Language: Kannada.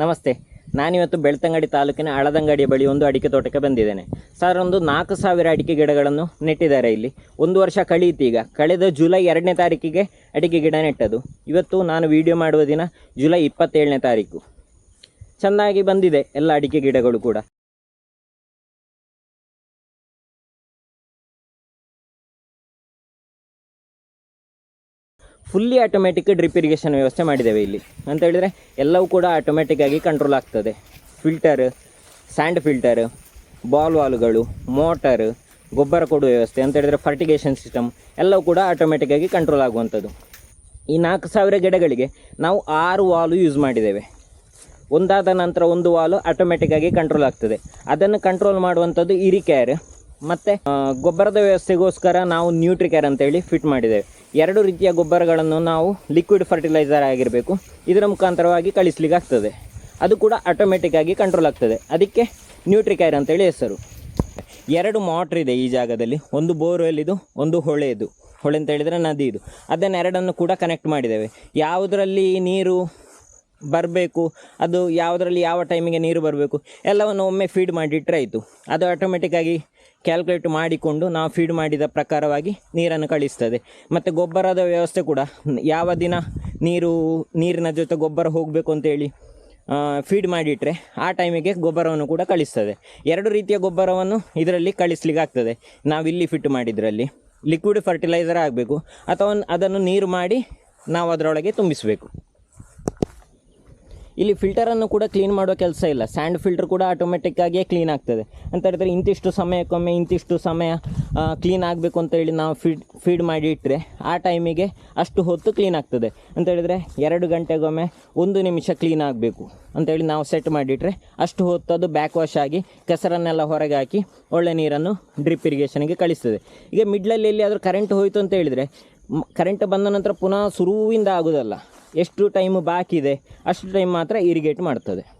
ನಮಸ್ತೆ. ನಾನಿವತ್ತು ಬೆಳ್ತಂಗಡಿ ತಾಲೂಕಿನ ಹಳದಂಗಡಿಯ ಬಳಿ ಒಂದು ಅಡಿಕೆ ತೋಟಕ್ಕೆ ಬಂದಿದ್ದೇನೆ. ಸರ್, ಒಂದು ನಾಲ್ಕು ಸಾವಿರ ಅಡಿಕೆ ಗಿಡಗಳನ್ನು ನೆಟ್ಟಿದ್ದಾರೆ ಇಲ್ಲಿ. ಒಂದು ವರ್ಷ ಕಳೆಯಿತು ಈಗ ಕಳೆದ ಜುಲೈ ಎರಡನೇ ತಾರೀಕಿಗೆ ಅಡಿಕೆ ಗಿಡ ನೆಟ್ಟದು ಇವತ್ತು ನಾನು ವಿಡಿಯೋ ಮಾಡುವ ದಿನ ಜುಲೈ ಇಪ್ಪತ್ತೇಳನೇ ತಾರೀಕು. ಚೆನ್ನಾಗಿ ಬಂದಿದೆ ಎಲ್ಲ ಅಡಿಕೆ ಗಿಡಗಳು ಕೂಡ. ಫುಲ್ಲಿ ಆಟೋಮ್ಯಾಟಿಕ್ ಡ್ರಿಪ್ ಇರಿಗೇಷನ್ ವ್ಯವಸ್ಥೆ ಮಾಡಿದ್ದೇವೆ ಇಲ್ಲಿ. ಅಂತ ಹೇಳಿದರೆ ಎಲ್ಲವೂ ಕೂಡ ಆಟೋಮ್ಯಾಟಿಕ್ಕಾಗಿ ಕಂಟ್ರೋಲ್ ಆಗ್ತದೆ. ಫಿಲ್ಟರ್ ಸ್ಯಾಂಡ್ ಫಿಲ್ಟರ್ ಬಾಲ್ ವಾಲ್ಗಳು ಮೋಟರ್ ಗೊಬ್ಬರ ಕೊಡುವ ವ್ಯವಸ್ಥೆ, ಅಂತ ಹೇಳಿದರೆ ಫರ್ಟಿಗೇಷನ್ ಸಿಸ್ಟಮ್ ಎಲ್ಲವೂ ಕೂಡ ಆಟೋಮ್ಯಾಟಿಕ್ಕಾಗಿ ಕಂಟ್ರೋಲ್ ಆಗುವಂಥದ್ದು. ಈ ನಾಲ್ಕು ಸಾವಿರ ಗಿಡಗಳಿಗೆ ನಾವು ಆರು ವಾಲು ಯೂಸ್ ಮಾಡಿದ್ದೇವೆ. ಒಂದಾದ ನಂತರ ಒಂದು ವಾಲು ಆಟೋಮೆಟಿಕ್ ಆಗಿ ಕಂಟ್ರೋಲ್ ಆಗ್ತದೆ. ಅದನ್ನು ಕಂಟ್ರೋಲ್ ಮಾಡುವಂಥದ್ದು ಇರಿಕ್ಯಾರ್ ಮತ್ತು ಗೊಬ್ಬರದ ವ್ಯವಸ್ಥೆಗೋಸ್ಕರ ನಾವು ನ್ಯೂಟ್ರಿ ನ್ಯೂಟ್ರಿಕ್ಯಾರ್ ಅಂತೇಳಿ ಫಿಟ್ ಮಾಡಿದ್ದೇವೆ. ಎರಡು ರೀತಿಯ ಗೊಬ್ಬರಗಳನ್ನು ನಾವು ಲಿಕ್ವಿಡ್ ಫರ್ಟಿಲೈಸರ್ ಆಗಿರಬೇಕು. ಇದರ ಮುಖಾಂತರವಾಗಿ ಕಳಿಸ್ಲಿಕ್ಕೆ ಆಗ್ತದೆ ಅದು ಕೂಡ ಆಟೋಮೆಟಿಕ್ಕಾಗಿ ಕಂಟ್ರೋಲ್ ಆಗ್ತದೆ. ಅದಕ್ಕೆ ನ್ಯೂಟ್ರಿಕೈರ್ ಅಂತೇಳಿ ಹೆಸರು. ಎರಡು ಮೋಟ್ರ್ ಇದೆ ಈ ಜಾಗದಲ್ಲಿ. ಒಂದು ಬೋರ್ವೆಲ್ ಇದು ಒಂದು ಹೊಳೆದು ಹೊಳೆ ಅಂತ ಹೇಳಿದರೆ ನದಿ ಇದು ಅದನ್ನು ಎರಡನ್ನು ಕೂಡ ಕನೆಕ್ಟ್ ಮಾಡಿದ್ದೇವೆ. ಯಾವುದರಲ್ಲಿ ನೀರು ಬರಬೇಕು. ಅದು ಯಾವುದರಲ್ಲಿ ಯಾವ ಟೈಮಿಗೆ ನೀರು ಬರಬೇಕು. ಎಲ್ಲವನ್ನು ಒಮ್ಮೆ ಫೀಡ್ ಮಾಡಿಟ್ಟರೆ ಆಯಿತು. ಅದು ಆಟೋಮೆಟಿಕ್ಕಾಗಿ ಕ್ಯಾಲ್ಕುಲೇಟ್ ಮಾಡಿಕೊಂಡು ನಾವು ಫೀಡ್ ಮಾಡಿದ ಪ್ರಕಾರವಾಗಿ ನೀರನ್ನು ಕಳಿಸ್ತದೆ. ಮತ್ತು ಗೊಬ್ಬರದ ವ್ಯವಸ್ಥೆ ಕೂಡ. ಯಾವ ದಿನ ನೀರು, ನೀರಿನ ಜೊತೆ ಗೊಬ್ಬರ ಹೋಗಬೇಕು ಅಂತೇಳಿ ಫೀಡ್ ಮಾಡಿಟ್ಟರೆ ಆ ಟೈಮಿಗೆ ಗೊಬ್ಬರವನ್ನು ಕೂಡ ಕಳಿಸ್ತದೆ. ಎರಡು ರೀತಿಯ ಗೊಬ್ಬರವನ್ನು ಇದರಲ್ಲಿ ಕಳಿಸ್ಲಿಕ್ಕೆ ಆಗ್ತದೆ. ನಾವಿಲ್ಲಿ ಫಿಟ್ ಮಾಡಿದ್ರಲ್ಲಿ ಲಿಕ್ವಿಡ್ ಫರ್ಟಿಲೈಸರ್ ಆಗಬೇಕು. ಅಥವಾ ಅದನ್ನು ನೀರು ಮಾಡಿ ನಾವು ಅದರೊಳಗೆ ತುಂಬಿಸಬೇಕು. ಇಲ್ಲಿ ಫಿಲ್ಟರನ್ನು ಕೂಡ ಕ್ಲೀನ್ ಮಾಡುವ ಕೆಲಸ ಇಲ್ಲ. ಸ್ಯಾಂಡ್ ಫಿಲ್ಟರ್ ಕೂಡ ಆಟೋಮೆಟಿಕ್ ಆಗಿಯೇ ಕ್ಲೀನ್ ಆಗ್ತದೆ. ಅಂತ ಹೇಳಿದ್ರೆ ಇಂತಿಷ್ಟು ಸಮಯಕ್ಕೊಮ್ಮೆ ಇಂತಿಷ್ಟು ಸಮಯ ಕ್ಲೀನ್ ಆಗಬೇಕು ಅಂತ ಹೇಳಿ ನಾವು ಫೀಡ್ ಫೀಡ್ ಮಾಡಿ ಇಟ್ಟರೆ ಆ ಟೈಮಿಗೆ ಅಷ್ಟು ಹೊತ್ತು ಕ್ಲೀನ್ ಆಗ್ತದೆ. ಅಂತ ಹೇಳಿದರೆ ಎರಡು ಗಂಟೆಗೊಮ್ಮೆ ಒಂದು ನಿಮಿಷ ಕ್ಲೀನ್ ಆಗಬೇಕು. ಅಂತೇಳಿ ನಾವು ಸೆಟ್ ಮಾಡಿಟ್ರೆ ಅಷ್ಟು ಹೊತ್ತು ಅದು ಬ್ಯಾಕ್ ವಾಶ್ ಆಗಿ ಕೆಸರನ್ನೆಲ್ಲ ಹೊರಗೆ ಹಾಕಿ ಒಳ್ಳೆ ನೀರನ್ನು ಡ್ರಿಪ್ ಇರಿಗೇಷನ್ಗೆ ಕಳಿಸ್ತದೆ. ಈಗ ಮಿಡ್ಲಲ್ಲಿ ಎಲ್ಲಿ ಆದರೂ ಕರೆಂಟ್ ಹೋಯಿತು ಅಂತ ಹೇಳಿದರೆ ಕರೆಂಟ್ ಬಂದ ನಂತರ ಪುನಃ ಸುರುವಿಂದ ಆಗೋದಲ್ಲ. ಎಷ್ಟು ಟೈಮ್ ಬಾಕಿ ಇದೆ ಅಷ್ಟು ಟೈಮ್ ಮಾತ್ರ ಇರಿಗೇಟ್ ಮಾಡ್ತದೆ.